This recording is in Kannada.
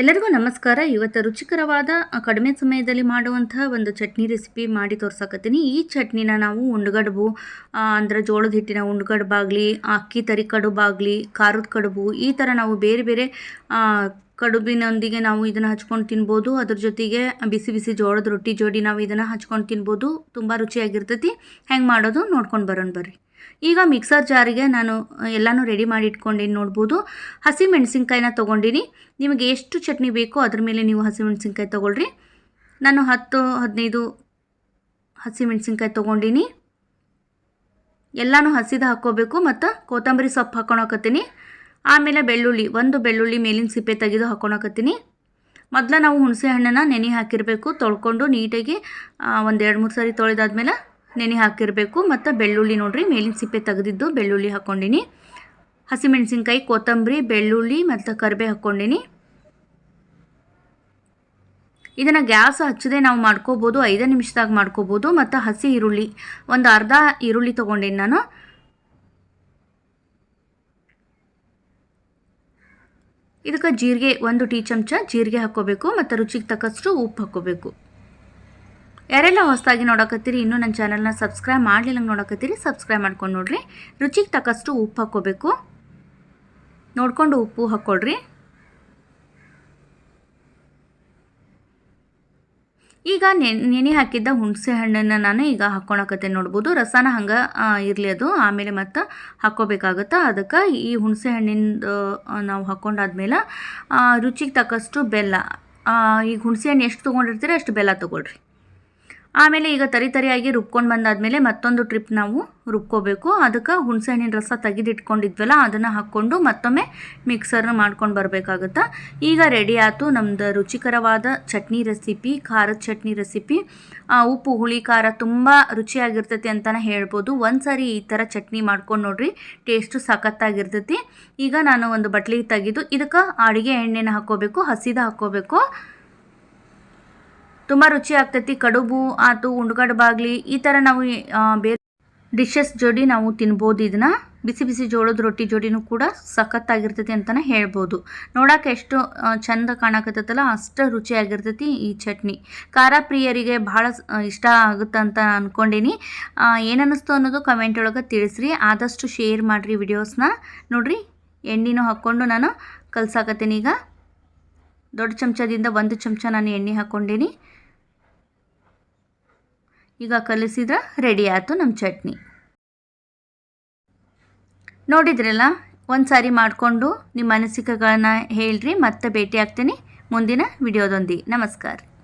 ಎಲ್ಲರಿಗೂ ನಮಸ್ಕಾರ. ಇವತ್ತು ರುಚಿಕರವಾದ ಕಡಿಮೆ ಸಮಯದಲ್ಲಿ ಮಾಡುವಂತಹ ಒಂದು ಚಟ್ನಿ ರೆಸಿಪಿ ಮಾಡಿ ತೋರ್ಸಕತ್ತೀನಿ. ಈ ಚಟ್ನಿನ ನಾವು ಉಂಡ್ಗಡ್ಬು ಅಂದರೆ ಜೋಳದ ಹಿಟ್ಟಿನ ಉಂಡುಗಡುಬಾಗಲಿ, ಅಕ್ಕಿ ತರಿ ಕಡುಬಾಗಲಿ, ಖಾರದ ಕಡುಬು, ಈ ಥರ ನಾವು ಬೇರೆ ಬೇರೆ ಕಡುಬಿನೊಂದಿಗೆ ನಾವು ಇದನ್ನು ಹಚ್ಕೊಂಡು ತಿನ್ಬೋದು. ಅದ್ರ ಜೊತೆಗೆ ಬಿಸಿ ಬಿಸಿ ಜೋಳದ ರೊಟ್ಟಿ ಜೋಡಿ ನಾವು ಇದನ್ನು ಹಚ್ಕೊಂಡು ತಿನ್ಬೋದು. ತುಂಬ ರುಚಿಯಾಗಿರ್ತೈತಿ. ಹೆಂಗೆ ಮಾಡೋದು ನೋಡ್ಕೊಂಡು ಬರೋಣ ಬರ್ರಿ. ಈಗ ಮಿಕ್ಸರ್ ಜಾರಿಗೆ ನಾನು ಎಲ್ಲನೂ ರೆಡಿ ಮಾಡಿ ಇಟ್ಕೊಂಡಿನಿ ನೋಡ್ಬೋದು. ಹಸಿ ಮೆಣಸಿನ್ಕಾಯಿನ ತೊಗೊಂಡಿನಿ. ನಿಮಗೆ ಎಷ್ಟು ಚಟ್ನಿ ಬೇಕೋ ಅದ್ರ ಮೇಲೆ ನೀವು ಹಸಿ ಮೆಣಸಿನ್ಕಾಯಿ ತೊಗೊಳ್ರಿ. ನಾನು ಹತ್ತು, ಹದಿನೈದು ಹಸಿ ಮೆಣಸಿನ್ಕಾಯಿ ತೊಗೊಂಡಿನಿ. ಎಲ್ಲನೂ ಹಸಿದ ಹಾಕ್ಕೋಬೇಕು ಮತ್ತು ಕೊತ್ತಂಬರಿ ಸೊಪ್ಪು ಹಾಕ್ಕೊಳಕತ್ತೀನಿ ಆಮೇಲೆ ಬೆಳ್ಳುಳ್ಳಿ, ಒಂದು ಬೆಳ್ಳುಳ್ಳಿ ಮೇಲಿನ ಸಿಪ್ಪೆ ತೆಗೆದು ಹಾಕೊಳಕತ್ತೀನಿ ಮೊದಲ ನಾವು ಹುಣಸೆ ಹಣ್ಣನ್ನು ನೆನೆ ಹಾಕಿರಬೇಕು, ತೊಳ್ಕೊಂಡು ನೀಟಾಗಿ ಒಂದು ಎರಡು ಮೂರು ಸಾರಿ ತೊಳೆದಾದ್ಮೇಲೆ ನೆನೆ ಹಾಕಿರಬೇಕು. ಮತ್ತು ಬೆಳ್ಳುಳ್ಳಿ ನೋಡ್ರಿ, ಮೇಲಿನ ಸಿಪ್ಪೆ ತೆಗೆದಿದ್ದು ಬೆಳ್ಳುಳ್ಳಿ ಹಾಕ್ಕೊಂಡಿನಿ ಹಸಿಮೆಣಸಿನ್ಕಾಯಿ, ಕೊತ್ತಂಬರಿ, ಬೆಳ್ಳುಳ್ಳಿ ಮತ್ತು ಕರಿಬೇ ಹಾಕ್ಕೊಂಡಿನಿ ಇದನ್ನು ಗ್ಯಾಸ್ ಹಚ್ಚದೆ ನಾವು ಮಾಡ್ಕೋಬೋದು, ಐದು ನಿಮಿಷದಾಗ ಮಾಡ್ಕೋಬೋದು. ಮತ್ತು ಹಸಿ ಈರುಳ್ಳಿ, ಒಂದು ಅರ್ಧ ಈರುಳ್ಳಿ ತೊಗೊಂಡಿನಿ ನಾನು. ಇದಕ್ಕೆ ಜೀರಿಗೆ, ಒಂದು ಟೀ ಚಮಚ ಜೀರಿಗೆ ಹಾಕ್ಕೋಬೇಕು ಮತ್ತು ರುಚಿಗೆ ತಕ್ಕಷ್ಟು ಉಪ್ಪು ಹಾಕ್ಕೋಬೇಕು ಯಾರೆಲ್ಲ ಹೊಸದಾಗಿ ನೋಡಕತ್ತೀರಿ, ಇನ್ನೂ ನನ್ನ ಚಾನಲ್ನ ಸಬ್ಸ್ಕ್ರೈಬ್ ಮಾಡಲಿಲ್ಲ ನೋಡಕತ್ತೀರಿ ಸಬ್ಸ್ಕ್ರೈಬ್ ಮಾಡ್ಕೊಂಡು ನೋಡ್ರಿ. ರುಚಿಗೆ ತಕ್ಕಷ್ಟು ಉಪ್ಪು ಹಾಕ್ಕೋಬೇಕು. ನೋಡಿಕೊಂಡು ಉಪ್ಪು ಹಾಕ್ಕೊಳ್ರಿ. ಈಗ ನೆನೆ ಹಾಕಿದ್ದ ಹುಣಸೆ ಹಣ್ಣನ್ನು ನಾನು ಈಗ ಹಾಕ್ಕೊಳಕತ್ತೆ ನೋಡ್ಬೋದು. ರಸನ ಹಂಗೆ ಇರಲಿ ಅದು. ಆಮೇಲೆ ಮತ್ತು ಹಾಕ್ಕೋಬೇಕಾಗತ್ತೆ? ಅದಕ್ಕೆ ಈ ಹುಣಸೆ ಹಣ್ಣಿಂದ ನಾವು ಹಾಕ್ಕೊಂಡಾದ್ಮೇಲೆ ರುಚಿಗೆ ತಕ್ಕಷ್ಟು ಬೆಲ್ಲ. ಈಗ ಹುಣಸೆ ಹಣ್ಣು ಎಷ್ಟು ತೊಗೊಂಡಿರ್ತೀರಿ ಅಷ್ಟು ಬೆಲ್ಲ ತೊಗೊಳ್ರಿ. ಆಮೇಲೆ ಈಗ ತರಿ ತರಿಯಾಗಿ ರುಬ್ಕೊಂಡು ಬಂದಾದಮೇಲೆ ಮತ್ತೊಂದು ಟ್ರಿಪ್ ನಾವು ರುಬ್ಕೋಬೇಕು. ಅದಕ್ಕೆ ಹುಣಸೆಹಣ್ಣಿನ ರಸ ತೆಗೆದಿಟ್ಕೊಂಡಿದ್ವಲ್ಲ, ಅದನ್ನು ಹಾಕ್ಕೊಂಡು ಮತ್ತೊಮ್ಮೆ ಮಿಕ್ಸರ್ನ ಮಾಡ್ಕೊಂಡು ಬರಬೇಕಾಗುತ್ತಾ? ಈಗ ರೆಡಿ ಆಯಿತು ನಮ್ಮದು ರುಚಿಕರವಾದ ಚಟ್ನಿ ರೆಸಿಪಿ ಖಾರದ ಚಟ್ನಿ ರೆಸಿಪಿ ಉಪ್ಪು, ಹುಳಿ, ಖಾರ ತುಂಬ ರುಚಿಯಾಗಿರ್ತೈತಿ ಅಂತಲೇ ಹೇಳ್ಬೋದು. ಒಂದು ಸಾರಿ ಈ ಥರ ಚಟ್ನಿ ಮಾಡ್ಕೊಂಡು ನೋಡ್ರಿ ಟೇಸ್ಟು ಸಖತ್ತಾಗಿರ್ತೈತಿ. ಈಗ ನಾನು ಒಂದು ಬಟ್ಲಿಗೆ ತೆಗೆದು ಇದಕ್ಕೆ ಅಡುಗೆ ಎಣ್ಣೆನ ಹಾಕ್ಕೋಬೇಕು, ಹಸಿದ ಹಾಕ್ಕೋಬೇಕು. ತುಂಬ ರುಚಿ ಆಗ್ತೈತಿ, ಕಡುಬು ಆತು ಉಂಡ್ಗಡ್ಬಾಗ್ಲಿ ಈ ಥರ ನಾವು ಬೇರೆ ಡಿಶಸ್ ಜೋಡಿ ನಾವು ತಿನ್ಬೋದು. ಇದನ್ನ ಬಿಸಿ ಬಿಸಿ ಜೋಳದ ರೊಟ್ಟಿ ಜೋಡಿನೂ ಕೂಡ ಸಖತ್ತಾಗಿರ್ತೈತಿ ಅಂತಲೇ ಹೇಳ್ಬೋದು. ನೋಡೋಕೆ ಎಷ್ಟು ಚಂದ ಕಾಣಕತ್ತೈತಲ್ಲ, ಅಷ್ಟು ರುಚಿಯಾಗಿರ್ತೈತಿ ಈ ಚಟ್ನಿ. ಖಾರ ಪ್ರಿಯರಿಗೆ ಭಾಳ ಇಷ್ಟ ಆಗುತ್ತೆ ಅಂತ ಅಂದ್ಕೊಂಡೀನಿ ಏನನ್ನಿಸ್ತು ಅನ್ನೋದು ಕಮೆಂಟ್ ಒಳಗೆ ತಿಳಿಸ್ರಿ. ಆದಷ್ಟು ಶೇರ್ ಮಾಡಿರಿ ವಿಡಿಯೋಸ್ನ ನೋಡಿರಿ, ಎಣ್ಣೆನೂ ಹಾಕ್ಕೊಂಡು ನಾನು ಕಲ್ಸಾಕತ್ತೀನಿ ಈಗ. ದೊಡ್ಡ ಚಮಚದಿಂದ ಒಂದು ಚಮಚ ನಾನು ಎಣ್ಣೆ ಹಾಕ್ಕೊಂಡೀನಿ. ಈಗ ಕಲಿಸಿದ್ರೆ ರೆಡಿ ಆಯಿತು ನಮ್ಮ ಚಟ್ನಿ. ನೋಡಿದ್ರಲ್ಲ ಒಂದು ಸಾರಿ ಮಾಡಿಕೊಂಡು ನಿಮ್ಮ ಅನಿಸಿಕೆಗಳನ್ನ ಹೇಳ್ರಿ, ಮತ್ತೆ ಭೇಟಿ ಆಗ್ತೀನಿ ಮುಂದಿನ ವಿಡಿಯೋದೊಂದಿಗೆ. ನಮಸ್ಕಾರ.